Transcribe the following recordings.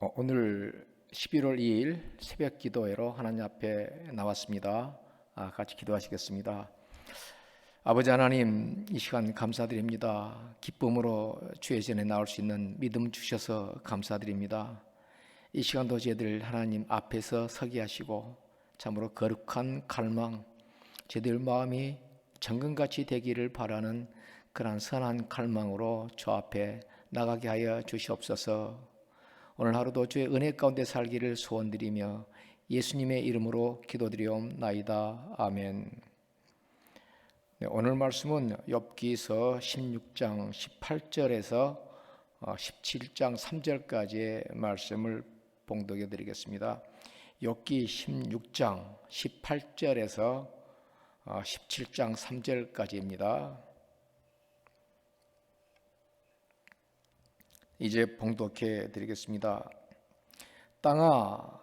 어, 오늘 11월 2일 새벽 기도회로 하나님 앞에 나왔습니다. 아, 같이 기도하시겠습니다. 아버지 하나님, 이 시간 감사드립니다. 기쁨으로 주의 전에 나올 수 있는 믿음 주셔서 감사드립니다. 이 시간도 저희들 하나님 앞에서 서게 하시고 참으로 거룩한 갈망, 저희들 마음이 정금같이 되기를 바라는 그러한 선한 갈망으로 주 앞에 나가게 하여 주시옵소서. 오늘 하루도 주의 은혜 가운데 살기를 소원드리며 예수님의 이름으로 기도드리옵나이다. 아멘. 네, 오늘 말씀은 엽기서 16장 18절에서 17장 3절까지의 말씀을 봉독해 드리겠습니다. 엽기 16장 18절에서 17장 3절까지입니다. 이제 봉독해 드리겠습니다. 땅아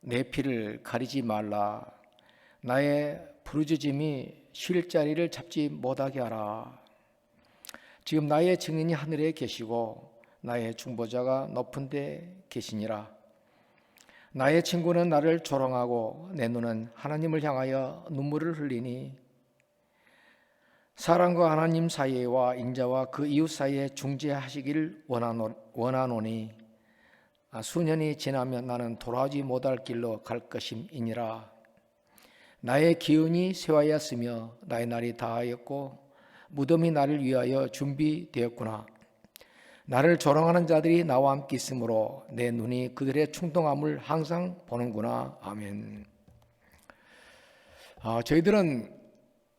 내 피를 가리지 말라. 나의 부르짖음이 쉴 자리를 잡지 못하게 하라. 지금 나의 증인이 하늘에 계시고 나의 중보자가 높은 데 계시니라. 나의 친구는 나를 조롱하고 내 눈은 하나님을 향하여 눈물을 흘리니 사람과 하나님 사이와 인자와 그 이웃 사이에 중재하시기를 원하노니 아, 수년이 지나면 나는 돌아오지 못할 길로 갈 것임이니라. 나의 기운이 쇠하였으며 나의 날이 다하였고 무덤이 나를 위하여 준비되었구나. 나를 조롱하는 자들이 나와 함께 있으므로 내 눈이 그들의 충동함을 항상 보는구나. 아멘. 아, 저희들은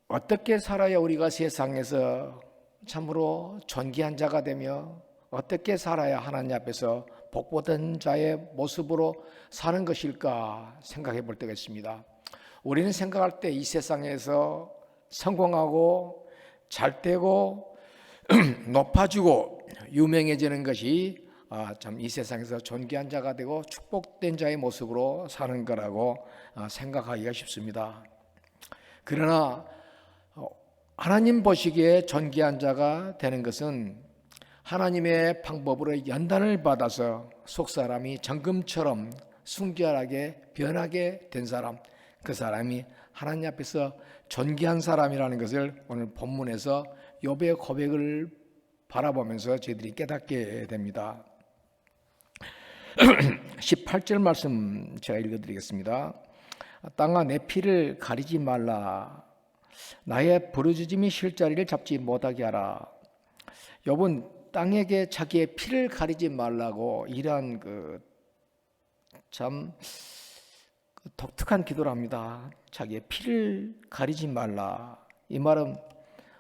어떻게 살아야 우리가 세상에서 참으로 존귀한 자가 되며 어떻게 살아야 하나님 앞에서 복받은 자의 모습으로 사는 것일까 생각해 볼 때가 있습니다. 우리는 생각할 때 이 세상에서 성공하고 잘 되고 높아지고 유명해지는 것이 아, 참 이 세상에서 존귀한 자가 되고 축복된 자의 모습으로 사는 거라고 아, 생각하기가 쉽습니다. 그러나 하나님 보시기에 존귀한 자가 되는 것은 하나님의 방법으로 연단을 받아서 속 사람이 정금처럼 순결하게 변하게 된 사람, 그 사람이 하나님 앞에서 존귀한 사람이라는 것을 오늘 본문에서 욥의 고백을 바라보면서 저희들이 깨닫게 됩니다. 18절 말씀 제가 읽어드리겠습니다. 땅아 내 피를 가리지 말라 나의 부르짖음이 쉴 자리를 잡지 못하게 하라. 여분 땅에게 자기의 피를 가리지 말라고 이러한 그참 그 독특한 기도를 합니다. 자기의 피를 가리지 말라. 이 말은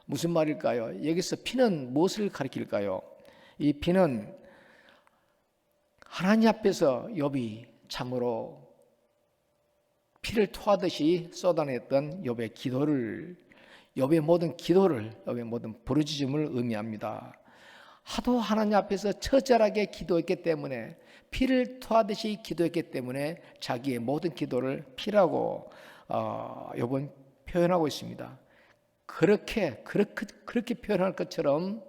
무슨 말일까요? 여기서 피는 무엇을 가리킬까요? 이 피는 하나님 앞에서 욥이 참으로 피를 토하듯이 쏟아냈던 욥의 기도를 욥의 모든 기도를 욥의 모든 부르짖음을 의미합니다. 하도 하나님 앞에서 처절하게 기도했기 때문에 피를 토하듯이 기도했기 때문에 자기의 모든 기도를 피라고 어, 욥은 표현하고 있습니다. 그렇게 그렇게 그렇게 표현할 것처럼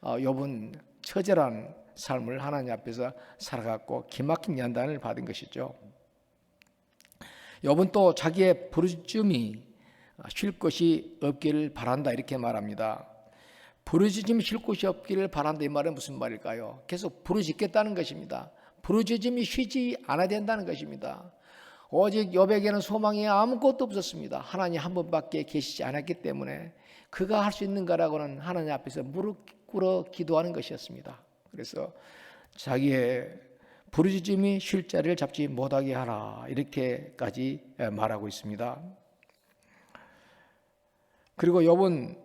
어, 욥은 처절한 삶을 하나님 앞에서 살아갔고 기막힌 연단을 받은 것이죠. 욥은 또 자기의 부르짖음이 쉴 것이 없기를 바란다 이렇게 말합니다. 부르짖음이 쉴 곳이 없기를 바란다 이 말은 무슨 말일까요? 계속 부르짖겠다는 것입니다. 부르짖음이 쉬지 않아야 된다는 것입니다. 오직 욥에게는 소망이 아무것도 없었습니다. 하나님 한 분밖에 계시지 않았기 때문에 그가 할 수 있는 거라고는 하나님 앞에서 무릎 꿇어 기도하는 것이었습니다. 그래서 자기의 부르짖음이 쉴 자리를 잡지 못하게 하라 이렇게까지 말하고 있습니다. 그리고 욥은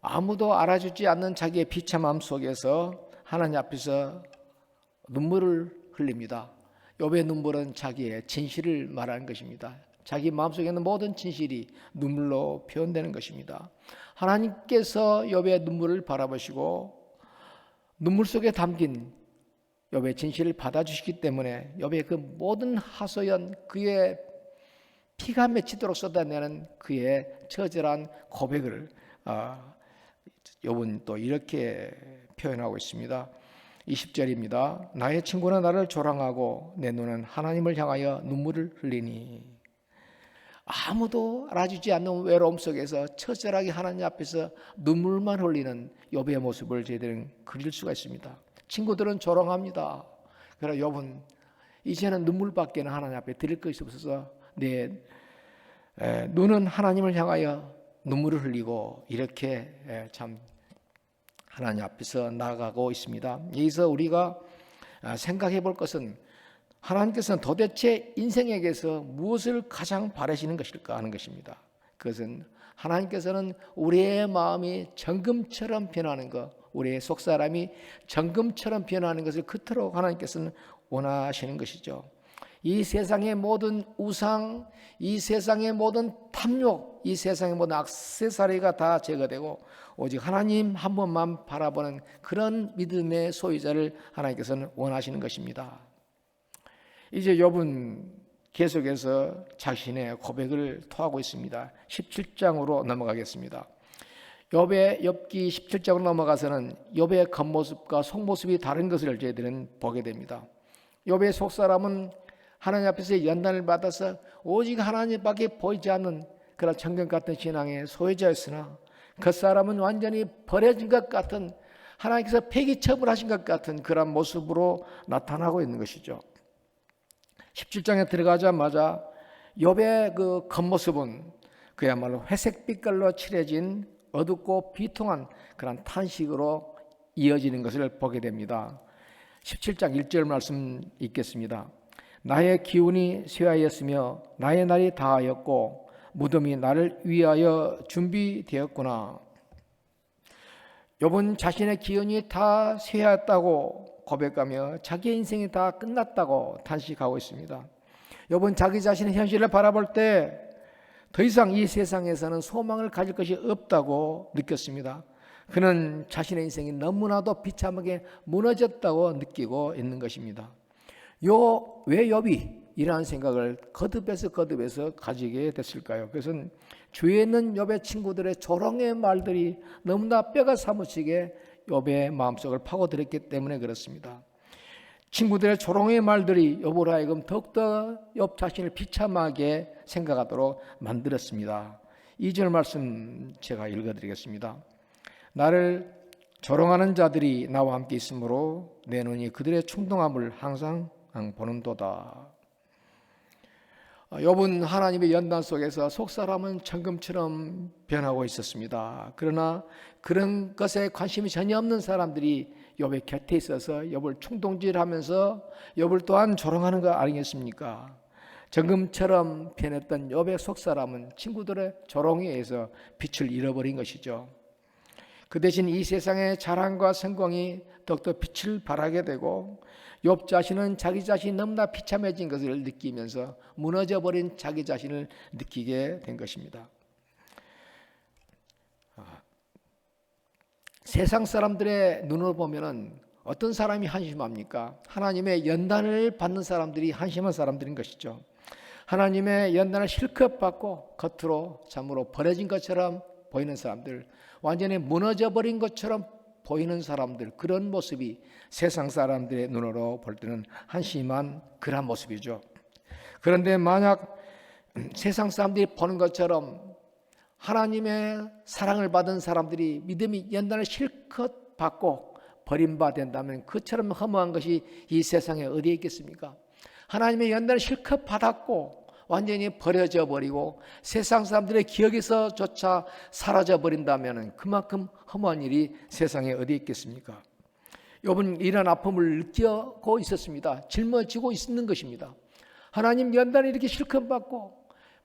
아무도 알아주지 않는 자기의 비참함 속에서 하나님 앞에서 눈물을 흘립니다. 욥의 눈물은 자기의 진실을 말하는 것입니다. 자기 마음속에 있는 모든 진실이 눈물로 표현되는 것입니다. 하나님께서 욥의 눈물을 바라보시고 눈물 속에 담긴 욥의 진실을 받아주시기 때문에 욥의 그 모든 하소연 그의 피가 맺히도록 쏟아내는 그의 처절한 고백을 아, 욥은 또 이렇게 표현하고 있습니다. 20절입니다. 나의 친구는 나를 조랑하고 내 눈은 하나님을 향하여 눈물을 흘리니 아무도 알아주지 않는 외로움 속에서 처절하게 하나님 앞에서 눈물만 흘리는 욥의 모습을 저희들은 그릴 수가 있습니다. 친구들은 조롱합니다. 그러나 욥은 이제는 눈물밖에는 하나님 앞에 드릴 것이 없어서 내 에, 눈은 하나님을 향하여 눈물을 흘리고 이렇게 에, 참 하나님 앞에서 나아가고 있습니다. 여기서 우리가 아, 생각해 볼 것은 하나님께서는 도대체 인생에게서 무엇을 가장 바라시는 것일까 하는 것입니다. 그것은 하나님께서는 우리의 마음이 정금처럼 변하는 것, 우리의 속 사람이 정금처럼 변하는 것을 그토록 하나님께서는 원하시는 것이죠. 이 세상의 모든 우상, 이 세상의 모든 탐욕, 이 세상의 모든 악세사리가 다 제거되고 오직 하나님 한 번만 바라보는 그런 믿음의 소유자를 하나님께서는 원하시는 것입니다. 이제 욥은 계속해서 자신의 고백을 토하고 있습니다. 17장으로 넘어가겠습니다. 욥의 엽기 17장으로 넘어가서는 욥의 겉모습과 속모습이 다른 것을 저희들은 보게 됩니다. 욥의 속사람은 하나님 앞에서 연단을 받아서 오직 하나님밖에 보이지 않는 그런 천경 같은 신앙의 소유자였으나 그 사람은 완전히 버려진 것 같은 하나님께서 폐기 처분하신 것 같은 그런 모습으로 나타나고 있는 것이죠. 17장에 들어가자마자 욥의 그 겉모습은 그야말로 회색 빛깔로 칠해진 어둡고 비통한 그런 탄식으로 이어지는 것을 보게 됩니다. 17장 1절 말씀 읽겠습니다. 나의 기운이 쇠하였으며 나의 날이 다하였고 무덤이 나를 위하여 준비되었구나. 욥은 자신의 기운이 다 쇠하였다고 고백하며 자기의 인생이 다 끝났다고 탄식하고 있습니다. 욥은 자기 자신의 현실을 바라볼 때 더 이상 이 세상에서는 소망을 가질 것이 없다고 느꼈습니다. 그는 자신의 인생이 너무나도 비참하게 무너졌다고 느끼고 있는 것입니다. 요, 왜 욥이 이러한 생각을 거듭해서 거듭해서 가지게 됐을까요? 그것은 주위에 있는 욥의 친구들의 조롱의 말들이 너무나 뼈가 사무치게 욥의 마음속을 파고들었기 때문에 그렇습니다. 친구들의 조롱의 말들이 욥을 하여금 더욱더 욥 자신을 비참하게 생각하도록 만들었습니다. 2절 말씀 제가 읽어드리겠습니다. 나를 조롱하는 자들이 나와 함께 있으므로 내 눈이 그들의 충동함을 항상 보는도다. 욥은 하나님의 연단 속에서 속사람은 천금처럼 변하고 있었습니다. 그러나 그런 것에 관심이 전혀 없는 사람들이 욥의 곁에 있어서 욥을 충동질하면서 욥을 또한 조롱하는 거 아니겠습니까? 정금처럼 변했던 욥의 속사람은 친구들의 조롱에 의해서 빛을 잃어버린 것이죠. 그 대신 이 세상의 자랑과 성공이 더욱더 빛을 발하게 되고 욥 자신은 자기 자신이 너무나 비참해진 것을 느끼면서 무너져 버린 자기 자신을 느끼게 된 것입니다. 세상 사람들의 눈으로 보면은 어떤 사람이 한심합니까? 하나님의 연단을 받는 사람들이 한심한 사람들인 것이죠. 하나님의 연단을 실컷 받고 겉으로 참으로 버려진 것처럼 보이는 사람들, 완전히 무너져 버린 것처럼 보이는 사람들 그런 모습이 세상 사람들의 눈으로 볼 때는 한심한 그런 모습이죠. 그런데 만약 세상 사람들이 보는 것처럼 하나님의 사랑을 받은 사람들이 믿음이 연단을 실컷 받고 버림받된다면 그처럼 허무한 것이 이 세상에 어디에 있겠습니까? 하나님의 연단을 실컷 받았고 완전히 버려져 버리고 세상 사람들의 기억에서조차 사라져 버린다면 그만큼 허무한 일이 세상에 어디 있겠습니까? 여러분 이런 아픔을 느끼고 있었습니다. 짊어지고 있는 것입니다. 하나님 연단을 이렇게 실컷 받고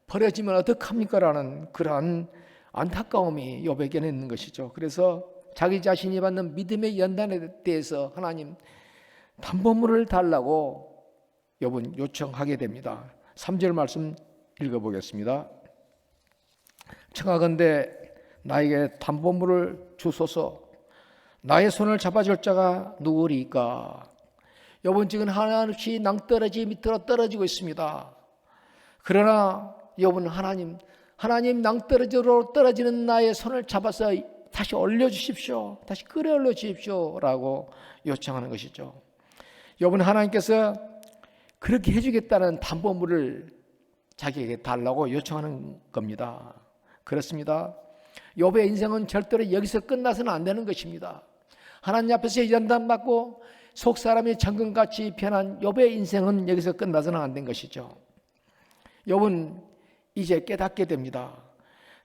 버려지면 어떡합니까? 라는 그러한 안타까움이 욥에게는 있는 것이죠. 그래서 자기 자신이 받는 믿음의 연단에 대해서 하나님 담보물을 달라고 욥은 요청하게 됩니다. 3절 말씀 읽어보겠습니다. 청하건대 나에게 담보물을 주소서 나의 손을 잡아줄 자가 누구리까? 여분 지금 하나없이 낭떠러지 밑으로 떨어지고 있습니다. 그러나 여분 하나님, 하나님 낭떠러지로 떨어지는 나의 손을 잡아서 다시 올려주십시오. 다시 끌어올려 주십시오 라고 요청하는 것이죠. 여러분 하나님께서 그렇게 해주겠다는 담보물을 자기에게 달라고 요청하는 겁니다. 그렇습니다. 욥의 인생은 절대로 여기서 끝나서는 안 되는 것입니다. 하나님 앞에서 연단받고 속 사람이 정금같이 변한 욥의 인생은 여기서 끝나서는 안 된 것이죠. 욥은 이제 깨닫게 됩니다.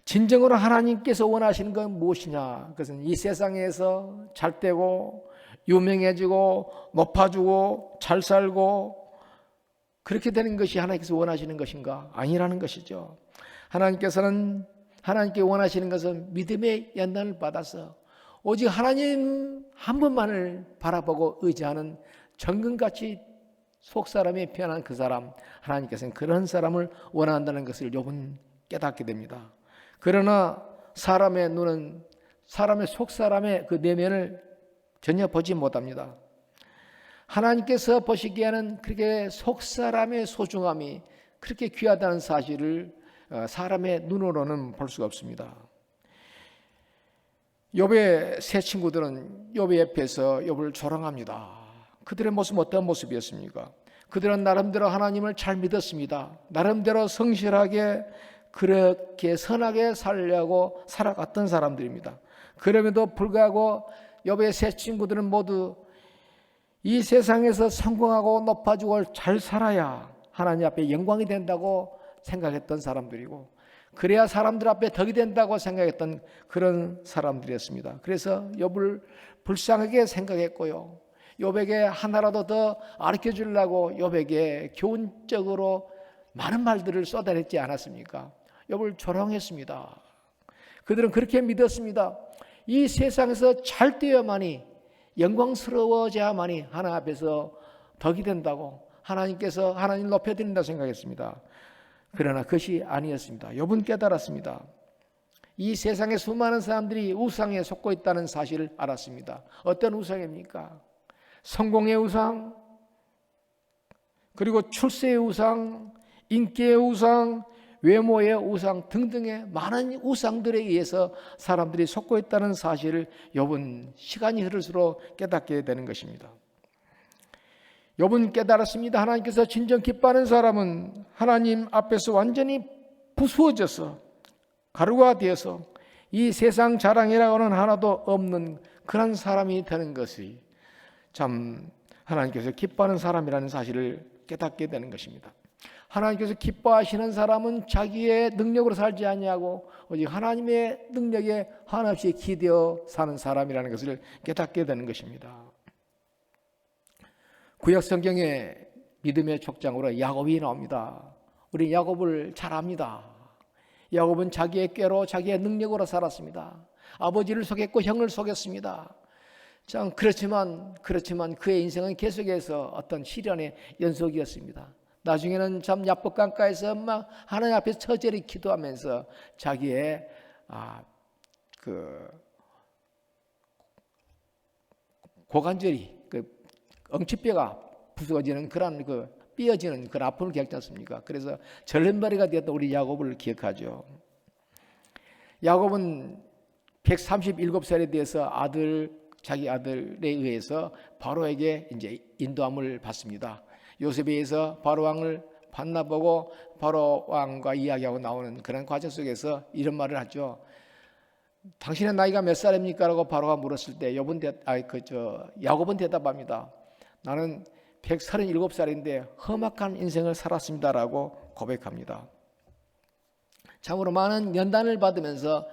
진정으로 하나님께서 원하시는 건 무엇이냐? 그것은 이 세상에서 잘 되고 유명해지고 높아지고 잘 살고 그렇게 되는 것이 하나님께서 원하시는 것인가? 아니라는 것이죠. 하나님께서는 하나님께 원하시는 것은 믿음의 연단을 받아서 오직 하나님 한 분만을 바라보고 의지하는 정금같이 속 사람이 편한 그 사람 하나님께서는 그런 사람을 원한다는 것을 욥은 깨닫게 됩니다. 그러나 사람의 눈은 사람의 속 사람의 그 내면을 전혀 보지 못합니다. 하나님께서 보시기에는 그렇게 속 사람의 소중함이 그렇게 귀하다는 사실을 어, 사람의 눈으로는 볼 수가 없습니다. 욥의 세 친구들은 욥의 옆에서 욥을 조롱합니다. 그들의 모습 어떤 모습이었습니까? 그들은 나름대로 하나님을 잘 믿었습니다. 나름대로 성실하게 그렇게 선하게 살려고 살아갔던 사람들입니다. 그럼에도 불구하고 욥의 세 친구들은 모두 이 세상에서 성공하고 높아지고 잘 살아야 하나님 앞에 영광이 된다고 생각했던 사람들이고 그래야 사람들 앞에 덕이 된다고 생각했던 그런 사람들이었습니다. 그래서 욥을 불쌍하게 생각했고요. 욥에게 하나라도 더 가르쳐 주려고 욥에게 교훈적으로 많은 말들을 쏟아냈지 않았습니까? 욥을 조롱했습니다. 그들은 그렇게 믿었습니다. 이 세상에서 잘 되어야만이 영광스러워져야만이 하나 앞에서 덕이 된다고 하나님께서 하나님 높여드린다 생각했습니다. 그러나 그것이 아니었습니다. 욥은 깨달았습니다. 이 세상에 수많은 사람들이 우상에 속고 있다는 사실을 알았습니다. 어떤 우상입니까? 성공의 우상, 그리고 출세의 우상, 인기의 우상, 외모의 우상 등등의 많은 우상들에 의해서 사람들이 속고 있다는 사실을 욥은 시간이 흐를수록 깨닫게 되는 것입니다. 욥은 깨달았습니다. 하나님께서 진정 기뻐하는 사람은 하나님 앞에서 완전히 부수어져서 가루가 되어서 이 세상 자랑이라고는 하나도 없는 그런 사람이 되는 것이 참 하나님께서 기뻐하는 사람이라는 사실을 깨닫게 되는 것입니다. 하나님께서 기뻐하시는 사람은 자기의 능력으로 살지 아니하고 오직 하나님의 능력에 한없이 기대어 사는 사람이라는 것을 깨닫게 되는 것입니다. 구약 성경에 믿음의 촉장으로 야곱이 나옵니다. 우리 야곱을 잘 압니다. 야곱은 자기의 꾀로 자기의 능력으로 살았습니다. 아버지를 속였고 형을 속였습니다. 참 그렇지만 그렇지만 그의 인생은 계속해서 어떤 시련의 연속이었습니다. 나중에는 참 야복강가에서 막 하나님 앞에 처절히 기도하면서 자기의 아, 그 고관절이 그 엉치뼈가 부서지는 그런 그 삐어지는 그런 아픔을 겪지 않습니까? 그래서 절름발이가 되었던 우리 야곱을 기억하죠. 야곱은 137살에 대해서 아들 자기 아들에 의해서 바로에게 이제 인도함을 받습니다. 요셉에 의해서 바로 왕을 반납하고 바로 왕과 이야기하고 나오는 그런 과정 속에서 이런 말을 하죠. 당신의 나이가 몇 살입니까라고 바로가 물었을 때 여분 대, 아, 그저 야곱은 대답합니다. 나는 137살인데 험악한 인생을 살았습니다라고 고백합니다. 참으로 많은 연단을 받으면서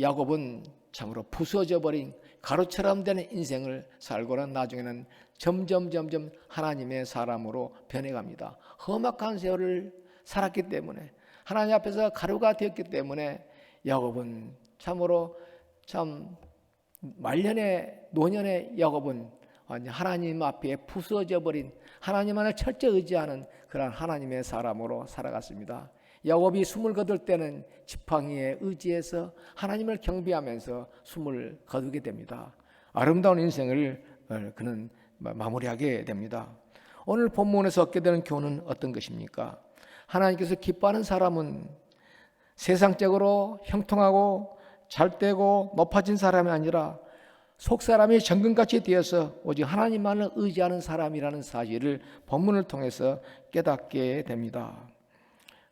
야곱은 참으로 부서져 버린 가루처럼 되는 인생을 살고는 나중에는 점점 점점 하나님의 사람으로 변해갑니다. 험악한 세월을 살았기 때문에 하나님 앞에서 가루가 되었기 때문에 야곱은 참으로 참 말년의 노년의 야곱은 하나님 앞에 부서져 버린 하나님만을 철저히 의지하는 그런 하나님의 사람으로 살아갔습니다. 야곱이 숨을 거둘 때는 지팡이에 의지해서 하나님을 경배하면서 숨을 거두게 됩니다. 아름다운 인생을 어, 그는 마무리하게 됩니다. 오늘 본문에서 얻게 되는 교훈은 어떤 것입니까? 하나님께서 기뻐하는 사람은 세상적으로 형통하고 잘되고 높아진 사람이 아니라 속 사람이 정금같이 되어서 오직 하나님만을 의지하는 사람이라는 사실을 본문을 통해서 깨닫게 됩니다.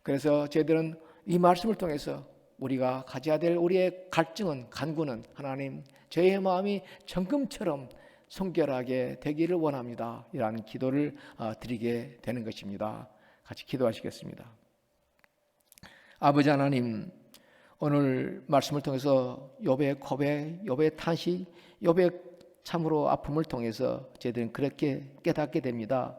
그래서 저희들은 이 말씀을 통해서 우리가 가져야 될 우리의 갈증은 간구는 하나님 저의 마음이 정금처럼 성결하게 되기를 원합니다. 이라는 기도를 어, 드리게 되는 것입니다. 같이 기도하시겠습니다. 아버지 하나님 오늘 말씀을 통해서 욥의 고백, 욥의 탄식, 욥의 참으로 아픔을 통해서 저희들은 그렇게 깨닫게 됩니다.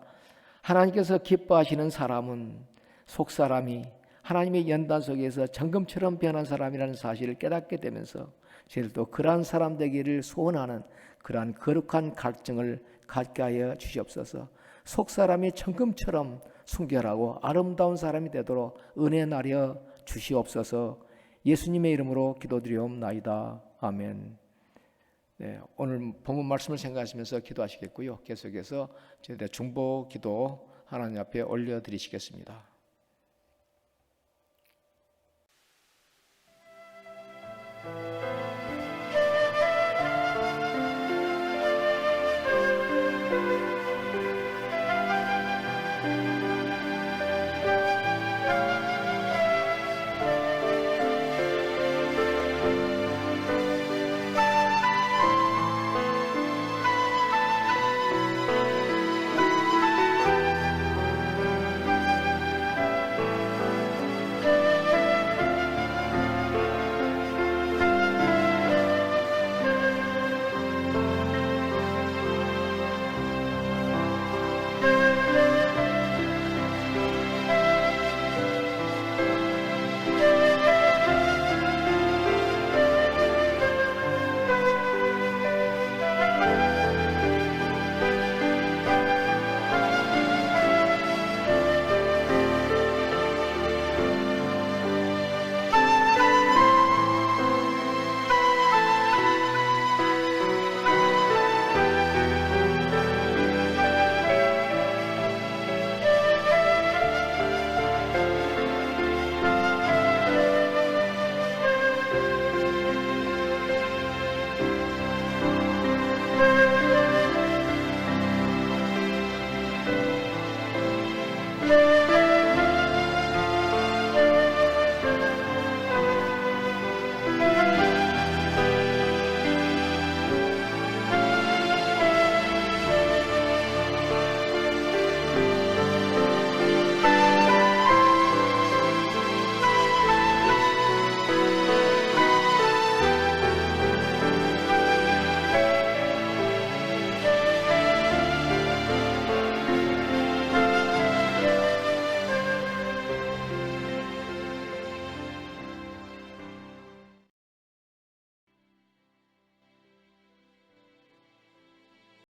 하나님께서 기뻐하시는 사람은 속 사람이 하나님의 연단 속에서 정금처럼 변한 사람이라는 사실을 깨닫게 되면서 저희들도 그러한 사람 되기를 소원하는 그러한 거룩한 갈증을 갖게 하여 주시옵소서. 속 사람이 정금처럼 순결하고 아름다운 사람이 되도록 은혜 나려 주시옵소서. 예수님의 이름으로 기도드리옵나이다. 아멘. 네, 오늘 본문 말씀을 생각하시면서 기도하시겠고요. 계속해서 저희들 중보 기도 하나님 앞에 올려드리시겠습니다.